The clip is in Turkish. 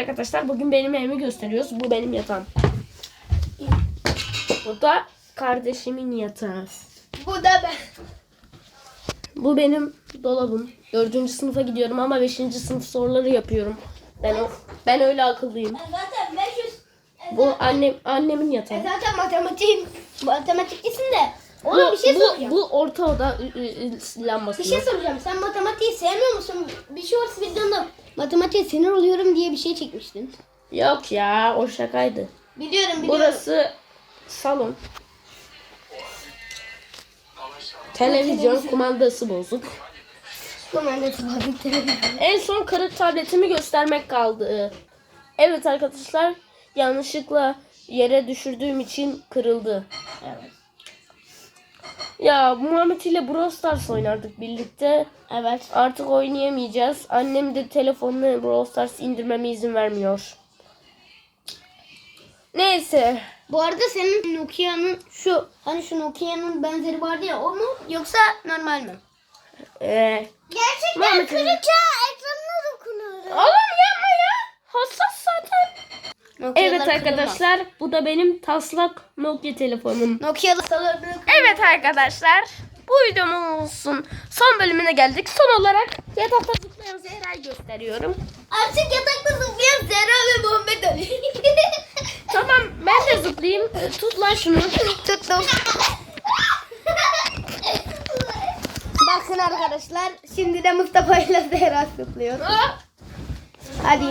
arkadaşlar bugün benim evimi gösteriyoruz. Bu benim yatağım. Bu da kardeşimin yatağı. Bu da ben. Bu benim dolabım. Dördüncü sınıfa gidiyorum ama beşinci sınıf soruları yapıyorum. Ben o, ben öyle akıllıyım. Zaten 500. Bu annem annemin yatağı. E zaten matematik matematikçisin de. Bu, Oğlum bir şey bu, soracağım. bu orta oda ı- ı- ı- lambası. Bir şey soracağım. Sen matematiği sevmiyor musun? Bir şey videonda matematiğe sinir oluyorum diye bir şey çekmiştin. Yok ya o şakaydı. Biliyorum biliyorum. Burası salon. Televizyon kumandası bozuk. Komandası var. En son kırık tabletimi göstermek kaldı. Evet arkadaşlar yanlışlıkla yere düşürdüğüm için kırıldı. evet. Ya Muhammed ile Brawl Stars oynardık birlikte. Evet. Artık oynayamayacağız. Annem de telefonunu Brawl Stars indirmeme izin vermiyor. Neyse. Bu arada senin Nokia'nın şu hani şu Nokia'nın benzeri vardı ya o mu yoksa normal mi? Ee, Gerçekten Muhammed- kırıca ekranına dokunuyorum. oğlum yapma ya. Hassas zaten. Evet arkadaşlar bu da benim taslak Nokia telefonum. Nokia'lı Evet arkadaşlar bu videomuzun son bölümüne geldik. Son olarak yatakta zıplayan Zehra'yı gösteriyorum. Artık yatakta zıplayan Zehra ve Muhammed Ali. Tamam ben de zıplayayım. Tut lan şunu. Tuttum. Bakın arkadaşlar şimdi de Mustafa ile Zehra zıplıyor. Hadi.